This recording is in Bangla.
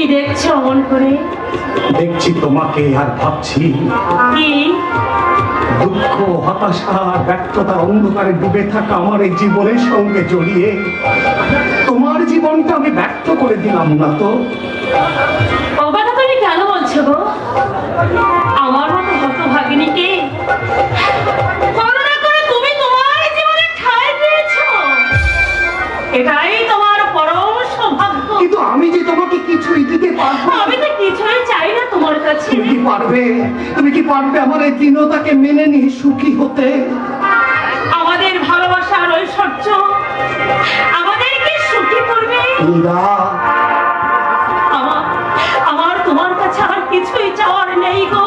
কি দেখছ অমন করে? দেখছি তোমাকে আর ভাবছি। কি? দুঃখ হতাশা আর ব্যর্থতার অন্ধকারে ডুবে থাকা আমার এই জীবনের সঙ্গে জড়িয়ে। তোমার জীবনটা আমি ব্যর্থ করে দিলাম না তো? ও তুমি কেন বলছো গো? আমার মতো হতভাগিনীকে কিন্তু আমি যে তোমাকে কিছুই দিতে পারব আমি তো কিছুই চাই না তোমার কাছে। তুমি কি পারবে? তুমি কি পারবে আমার এই দীনতাকে মেনে নিয়ে সুখী হতে? আমাদের ভালোবাসা ভালোবাসার ঐশ্বর্য আমাদেরকে সুখী করবে? আমার তোমার কাছে আর কিছুই চাওয়ার নেই গো।